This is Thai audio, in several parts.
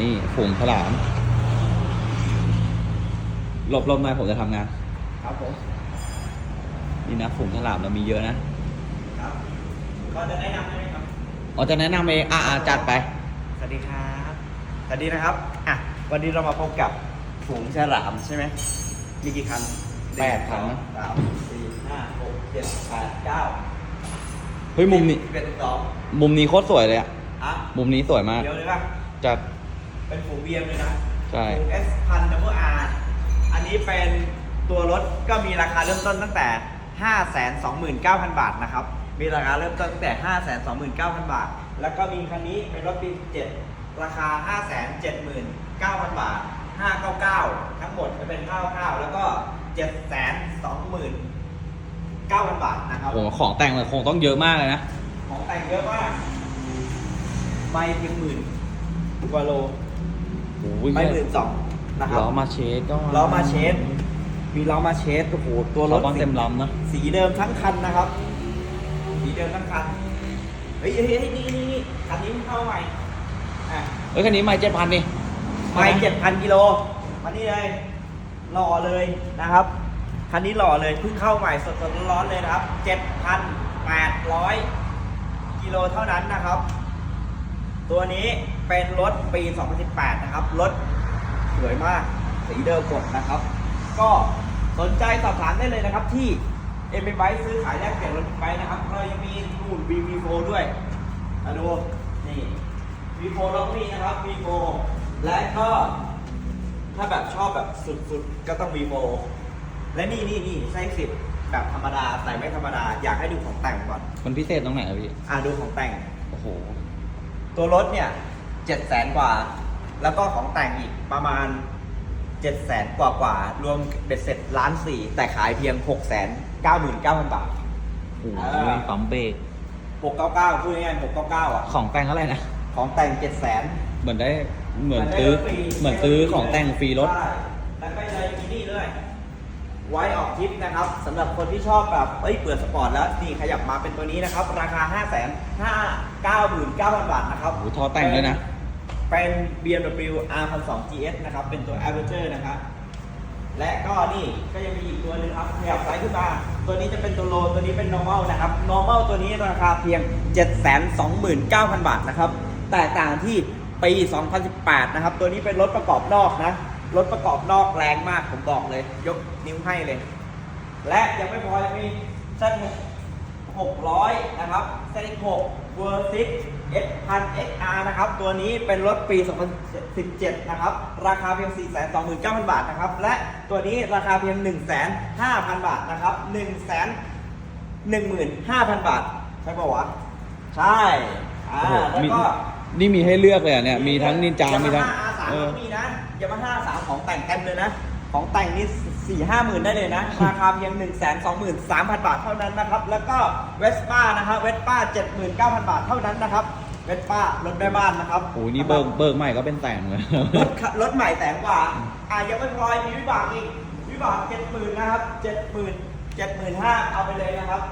นี่ฝูงฉลาม หลบหลบหน่อยผมจะทำงาน ครับผม นี่นะฝูงฉลามเรามีเยอะนะ ครับก็จะแนะนำได้ไหมครับ อ๋อจะแนะนำเองอ่าอ่าจัดไป สวัสดีครับ สวัสดีนะครับ อะ วันนี้เรามาพบกับฝูงฉลามใช่ไหม มีกี่คันแปดคันนะ สามสี่ห้าหกเจ็ดแปดเก้าเฮ้ยมุมนี้เป็นสองมุมนี้โคตรสวยเลยอะอะมุมนี้สวยมาก เดี๋ยวเลยป่ะ จัด เป็นฝูงเบียมเลยนะใช่ ฝูง S พันดับเบิลอาร์อันนี้เป็นตัวรถก็มีราคาเริ่มต้นตั้งแต่ 529,000 บาทนะครับ มีราคาเริ่มต้นตั้งแต่ 529,000 บาท แล้วก็มีคันนี้เป็นรถปี 7 ราคา 579,000 บาท 599 ทั้งหมดจะเป็น599 แล้วก็ 729,000 บาทนะครับ โอ้โหของแต่งมันคงต้องเยอะมากเลยนะ ของแต่งเยอะมากไม่เพียงหมื่น กว่าโลโอ้ยไม่หมื่นสองนะครับล้อมาเชสก็ล้อมาเชสมีล้อมาเชสโอ้โหตัวรรถถบ้านเต็มลำนะสีเดิมทั้งคันนะครับ สีเดิมทั้งคันเฮ้ยเฮ้ยเฮ้ยนี่นี่นี่คันนี้มันเข้าใหม่อะเฮ้ยคันนี้ไม่เจ็ดพันนี่ไม่เจ็ดพันกิโลมานี่เลยหล่อเลยนะครับคันนี้หล่อเลยเพิ่งเข้าใหม่สดๆร้อนๆเลยนะครับเจ็ดพันแปดร้อยกิโลเท่านั้นนะครับ ตัวนี้เป็นรถปี 2018 นะครับ รถสวยมาก สีเดิมกดนะครับ ก็สนใจสอบถามได้เลยนะครับที่เอ็มไบซื้อขายแลกเปลี่ยนรถไบนะครับ เรายังมีนู่น VV4 ด้วยมาดูนี่ V4 เราก็มีนะครับ V4 และก็ถ้าแบบชอบแบบสุดๆ ก็ต้อง V4 และนี่นี่นี่ไส้สิบแบบธรรมดาแต่ไม่ธรรมดา อยากให้ดูของแต่งก่อน มันพิเศษตรงไหนอะพี่ อ่าดูของแต่ง โอ้โห ตัวรถเนี่ยเจ็ดแสนกว่า แล้วก็ของแต่งอีกประมาณเจ็ดแสนกว่ากว่ารวมเบ็ดเสร็จล้านสี่แต่ขายเพียงหกแสนเก้าหมื่นเก้าพันบาทโอ้โหอ่าปั๊มเบรกหกเก้าเก้าพูดง่ายๆหกเก้าเก้าอะ ของแต่งเท่าไหร่นะ ของแต่งเจ็ดแสนเหมือนได้เหมือนซื้อเหมือนซื้อของแต่งฟรีรถ ใช่แล้วก็เลยมีนี่ด้วย ไว้ออกทริปนะครับสำหรับคนที่ชอบแบบเอ้ยเปิดสปอร์ตแล้วนี่ขยับมาเป็นตัวนี้นะครับ ราคา 5 5 9 9 0 0 0บาทนะครับโอ้โหท่อแต่งด้วยนะ เป็น BMW R12 GS นะครับ เป็นตัว Aperture นะครับ และก็นี่ก็ยังมีอีกตัวหนึงครับขยับซ้ายขึ้นมา ตัวนี้จะเป็นตัวโลตัวนี้เป็น normal นะครับ normal ตัวนี้ราคาเพียง 729,000 บาทนะครับ แตกต่างที่ปี 2018 นะครับ ตัวนี้เป็นรถประกอบนอกนะ รถประกอบนอกแรงมากผมบอกเลย ยกนิ้วให้เลย และยังไม่พอยังมีเส้น600 นะครับเส้น6 v e r s i x S 1000 XR นะครับ ตัวนี้เป็นรถปี 2017 นะครับ ราคาเพียง 429,000 บาทนะครับ และตัวนี้ราคาเพียง 1,500,000 บาทนะครับ 115,000 บาท ใช่ปะวะ ใช่ อ่าโอ้โหแล้วมีก็ นี่มีให้เลือกเลยอะเนี่ย มีทั้งนินจา มีทั้งยามาฮ่า R3 เออก็มีนะยามาฮ่า R3 ของแต่งเต็มเลยนะ ของแต่งนี่สี่ห้าหมื่นได้เลยนะ ราคาเพียง1 2 3 0 0 0บาทเท่านั้นนะครับ แล้วก็เวสป้านะครับเวสป้า79,000บาทเท่านั้นนะครับ เวสป้ารถแม่บ้านนะครับ โอ้ยนี่เบิกเบิกใหม่ก็เป็นแต่งเลย รถรถใหม่แต่งกว่า อะยังไม่พอมีวิบากอีก วิบาก70,000นนะครับ70,000 75,000เอาไปเลยนะครับ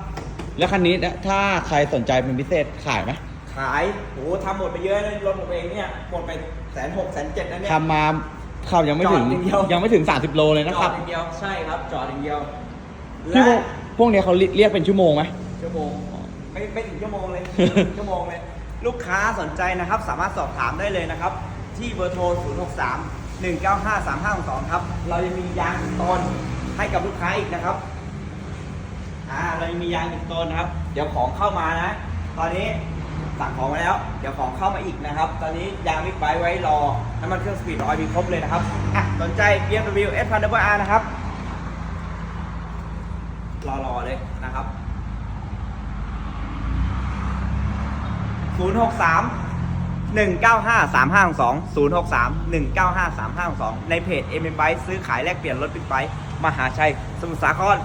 แล้วคันนี้ถ้าใครสนใจเป็นพิเศษขายไหมขายโหทำหมดไปเยอะเลยรถผมเองเนี่ย หมดไป แสนหกแสนเจ็ดนะเนี่ย ทำมาขับยังไม่ถึงจอดอย่างเดียว ยังไม่ถึง 30 โลเลยนะครับจอดอย่างเดียวใช่ครับจอดอย่างเดียวพี่พวและกพวกเนี้ยเขาเรียกเป็นชั่วโมงไหม ชั่วโมงไม่ไม่ถึงชั่วโมงเลย ชั่วโมงเลย ลูกค้าสนใจนะครับ สามารถสอบถามได้เลยนะครับ ที่เบอร์โทร 0 6 3 1 9 5 3 5 2 ครับ เรายังมียางอีกตนให้กับลูกค้าอีกนะครับ อ่าเรายังมียางอีกตนนะครับ เดี๋ยวของเข้ามานะ ตอนนี้ สั่งของมาแล้ว เดี๋ยวของเข้ามาอีกนะครับ ตอนนี้ยางมิกไบค์ไว้รอ น้ำมันเครื่องสปีดออยมีครบเลยนะครับอะสนใจ BMW S 1 0 0 R นะครับ รอๆเลยนะครับ 063 195 3522 063 195 3522 ในเพจ m m b i k e ซื้อขายแลกเปลี่ยนรถบิ๊กไบค์มหาชัย สมุทรสาคร